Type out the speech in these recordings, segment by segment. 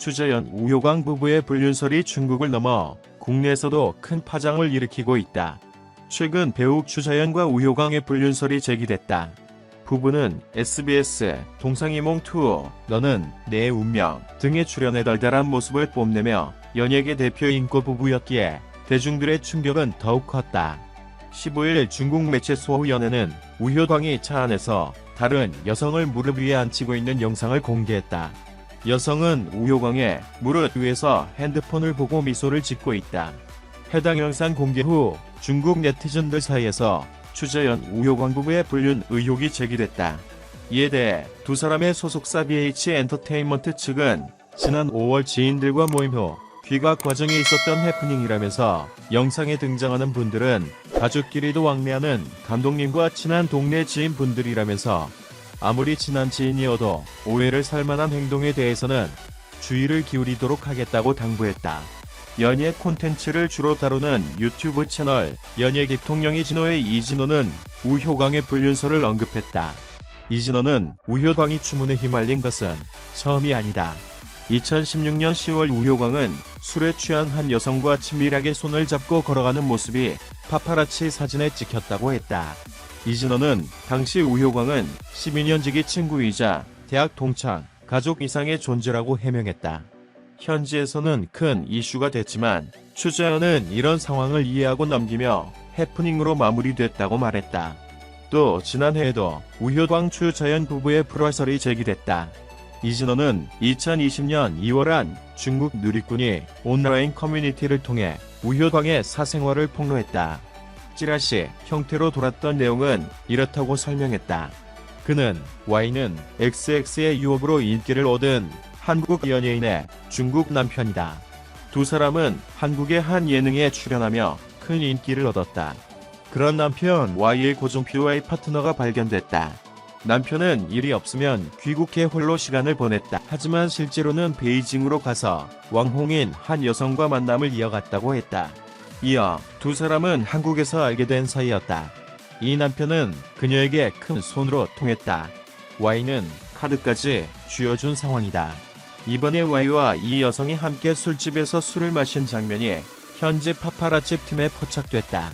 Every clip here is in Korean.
추자연 우효광 부부의 불륜설이 중국을 넘어 국내에서도 큰 파장을 일으키고 있다. 최근 배우 추자연과 우효광의 불륜설이 제기됐다. 부부는 SBS 동상이몽 투어 너는 내 운명 등에 출연해 달달한 모습을 뽐내며 연예계 대표 인고 부부였기에 대중들의 충격은 더욱 컸다. 15일 중국 매체 소우연에는 우효광이 차 안에서 다른 여성을 무릎 위에 앉히고 있는 영상을 공개했다. 여성은 우효광의 무릎 위에서 핸드폰을 보고 미소를 짓고 있다. 해당 영상 공개 후 중국 네티즌들 사이에서 추자연 우효광 부부의 불륜 의혹이 제기됐다. 이에 대해 두 사람의 소속사 BH 엔터테인먼트 측은 지난 5월 지인들과 모임 후 귀가 과정에 있었던 해프닝이라면서 영상에 등장하는 분들은 가족끼리도 왕래하는 감독님과 친한 동네 지인분들이라면서 아무리 친한 지인이어도 오해를 살 만한 행동에 대해서는 주의를 기울이도록 하겠다고 당부했다. 연예 콘텐츠를 주로 다루는 유튜브 채널 연예 기통령이 진호의 이진호는 우효광의 불륜설을 언급했다. 이진호는 우효광이 추문에 휘말린 것은 처음이 아니다. 2016년 10월 우효광은 술에 취한 한 여성과 친밀하게 손을 잡고 걸어가는 모습이 파파라치 사진에 찍혔다고 했다. 이진호는 당시 우효광은 12년지기 친구이자 대학 동창, 가족 이상의 존재라고 해명했다. 현지에서는 큰 이슈가 됐지만 추자연은 이런 상황을 이해하고 넘기며 해프닝으로 마무리됐다고 말했다. 또 지난해에도 우효광 추자연 부부의 불화설이 제기됐다. 이진호는 2020년 2월한 중국 누리꾼이 온라인 커뮤니티를 통해 우효광의 사생활을 폭로했다. 찌라시 형태로 돌았던 내용은 이렇다고 설명했다. 그는 Y는 XX의 유혹으로 인기를 얻은 한국 연예인의 중국 남편이다. 두 사람은 한국의 한 예능에 출연하며 큰 인기를 얻었다. 그런 남편 Y의 PY 파트너가 발견됐다. 남편은 일이 없으면 귀국해 홀로 시간을 보냈다. 하지만 실제로는 베이징으로 가서 왕홍인 한 여성과 만남을 이어갔다고 했다. 이어 두 사람은 한국에서 알게 된 사이였다. 이 남편은 그녀에게 큰 손으로 통했다. Y는 카드까지 쥐어준 상황이다. 이번에 Y와 이 여성이 함께 술집에서 술을 마신 장면이 현재 파파라치 팀에 포착됐다.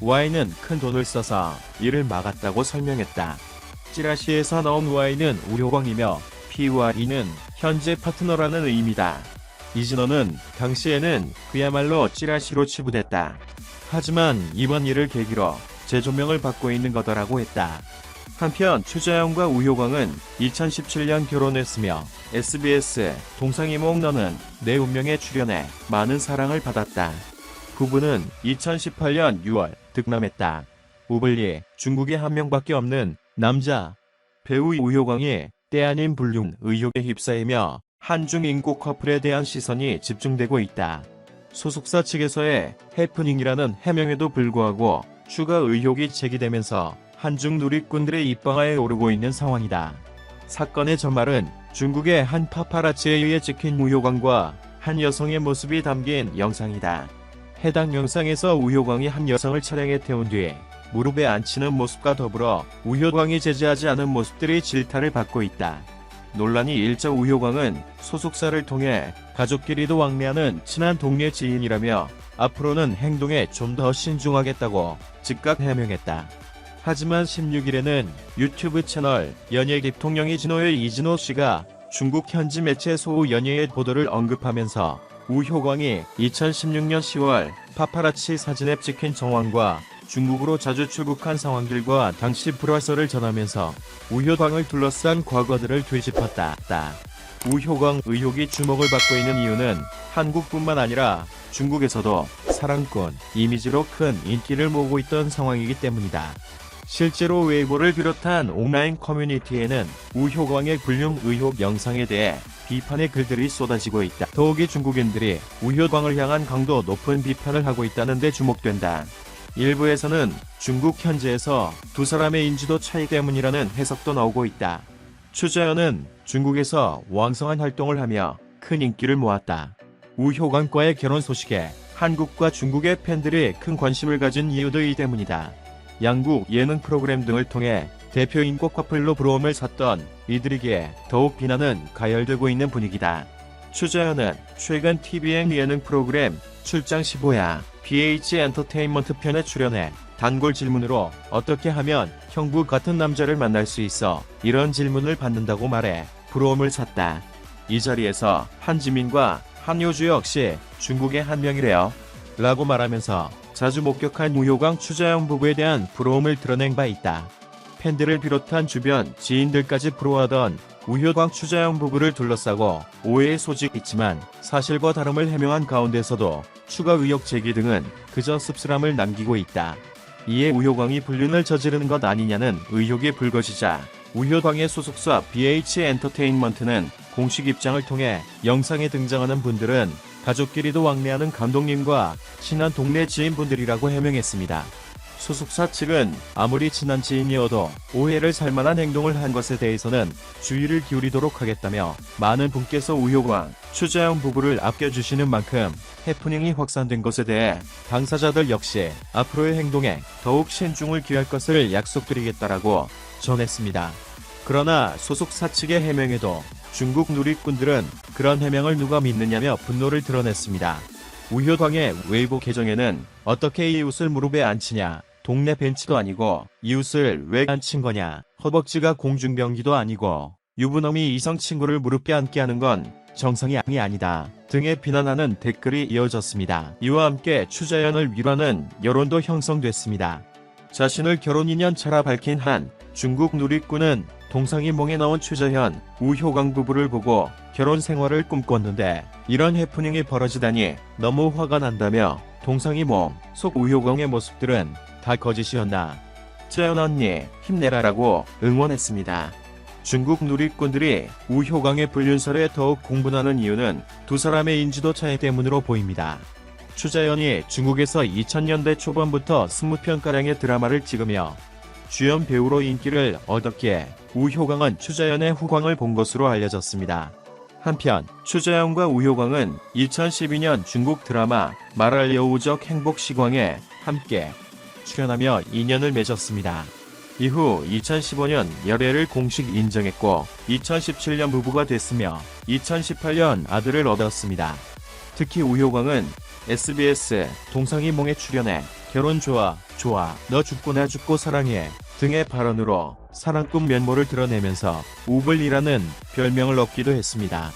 Y는 큰 돈을 써서 이를 막았다고 설명했다. 찌라시에서 나온 Y는 우효광이며 P와 E는 현재 파트너라는 의미다. 이진호는 당시에는 그야말로 찌라시로 치부됐다. 하지만 이번 일을 계기로 재조명을 받고 있는 거더라고 했다. 한편 추자영과 우효광은 2017년 결혼했으며 SBS 동상이몽 너는 내 운명에 출연해 많은 사랑을 받았다. 부부는 2018년 6월 득남했다. 우블리 중국에 한 명밖에 없는 남자 배우 우효광이 때 아닌 불륜 의혹에 휩싸이며 한중 인고 커플에 대한 시선이 집중되고 있다. 소속사 측에서의 해프닝이라는 해명에도 불구하고 추가 의혹이 제기되면서 한중 누리꾼들의 입방아에 오르고 있는 상황이다. 사건의 전말은 중국의 한 파파라치에 의해 찍힌 우효광과 한 여성의 모습이 담긴 영상이다. 해당 영상에서 우효광이 한 여성을 차량에 태운 뒤 무릎에 앉히는 모습과 더불어 우효광이 제지하지 않은 모습들이 질타를 받고 있다. 논란이 일자 우효광은 소속사를 통해 가족끼리도 왕래하는 친한 동네 지인이라며 앞으로는 행동에 좀 더 신중하겠다고 즉각 해명했다. 하지만 16일에는 유튜브 채널 연예 기 통령이 진호의 이진호 씨가 중국 현지 매체 소우 연예의 보도를 언급하면서 우효광이 2016년 10월 파파라치 사진에 찍힌 정황과 중국으로 자주 출국한 상황들과 당시 불화설을 전하면서 우효광을 둘러싼 과거들을 되짚었다. 우효광 의혹이 주목을 받고 있는 이유는 한국뿐만 아니라 중국에서도 사랑꾼 이미지로 큰 인기를 모으고 있던 상황이기 때문이다. 실제로 웨이보를 비롯한 온라인 커뮤니티에는 우효광의 불륜 의혹 영상에 대해 비판의 글들이 쏟아지고 있다. 더욱이 중국인들이 우효광을 향한 강도 높은 비판을 하고 있다는 데 주목된다. 일부에서는 중국 현지에서 두 사람의 인지도 차이 때문이라는 해석도 나오고 있다. 추자연은 중국에서 왕성한 활동을 하며 큰 인기를 모았다. 우효광과의 결혼 소식에 한국과 중국의 팬들이 큰 관심을 가진 이유도 이 때문이다. 양국 예능 프로그램 등을 통해 대표 인고 커플로 부러움을 샀던 이들에게 더욱 비난은 가열되고 있는 분위기다. 추자연은 최근 TVN 예능 프로그램 출장 15야 BH 엔터테인먼트 편에 출연해 단골 질문으로 어떻게 하면 형부 같은 남자를 만날 수 있어 이런 질문을 받는다고 말해 부러움을 샀다. 이 자리에서 한지민과 한효주 역시 중국의 한 명이래요. 라고 말하면서 자주 목격한 우효광 추자영 부부에 대한 부러움을 드러낸 바 있다. 팬들을 비롯한 주변 지인들까지 부러워하던 우효광 추자영 부부를 둘러싸고 오해의 소식이 있지만 사실과 다름을 해명한 가운데서도 추가 의혹 제기 등은 그저 씁쓸함을 남기고 있다. 이에 우효광이 불륜을 저지르는 것 아니냐는 의혹이 불거지자 우효광의 소속사 BH 엔터테인먼트는 공식 입장을 통해 영상에 등장하는 분들은 가족끼리도 왕래하는 감독님과 친한 동네 지인분들이라고 해명했습니다. 소속사 측은 아무리 친한 지인이어도 오해를 살 만한 행동을 한 것에 대해서는 주의를 기울이도록 하겠다며 많은 분께서 우효광, 추자영 부부를 아껴주시는 만큼 해프닝이 확산된 것에 대해 당사자들 역시 앞으로의 행동에 더욱 신중을 기할 것을 약속드리겠다라고 전했습니다. 그러나 소속사 측의 해명에도 중국 누리꾼들은 그런 해명을 누가 믿느냐며 분노를 드러냈습니다. 우효광의 웨이보 계정에는 어떻게 이웃을 무릎에 앉히냐, 동네 벤치도 아니고 이웃을 왜 앉힌 거냐, 허벅지가 공중병기도 아니고 유부남이 이성 친구를 무릎에 앉게 하는 건 정상이 아니다 등의 비난하는 댓글이 이어졌습니다. 이와 함께 추자연을 위로하는 여론도 형성됐습니다. 자신을 결혼 2년 차라 밝힌 한 중국 누리꾼은 동상이몽에 나온 추자현, 우효광 부부를 보고 결혼 생활을 꿈꿨는데 이런 해프닝이 벌어지다니 너무 화가 난다며 동상이몽 속 우효광의 모습들은 다 거짓이었나. 자연 언니 힘내라라고 응원했습니다. 중국 누리꾼들이 우효광의 불륜설에 더욱 공분하는 이유는 두 사람의 인지도 차이 때문으로 보입니다. 추자연이 중국에서 2000년대 초반부터 20편가량의 드라마를 찍으며 주연 배우로 인기를 얻었기에 우효광은 추자연의 후광을 본 것으로 알려졌습니다. 한편 추자연과 우효광은 2012년 중국 드라마 말할 여우적 행복 시광에 함께 출연하며 인연을 맺었습니다. 이후 2015년 열애를 공식 인정했고 2017년 부부가 됐으며 2018년 아들을 얻었습니다. 특히 우효광은 SBS 동상이 몽에 출연해 결혼 좋아 좋아 너 죽고 나 죽고 사랑해 등의 발언으로 사랑꾼 면모를 드러내면서 우블이라는 별명을 얻기도 했습니다.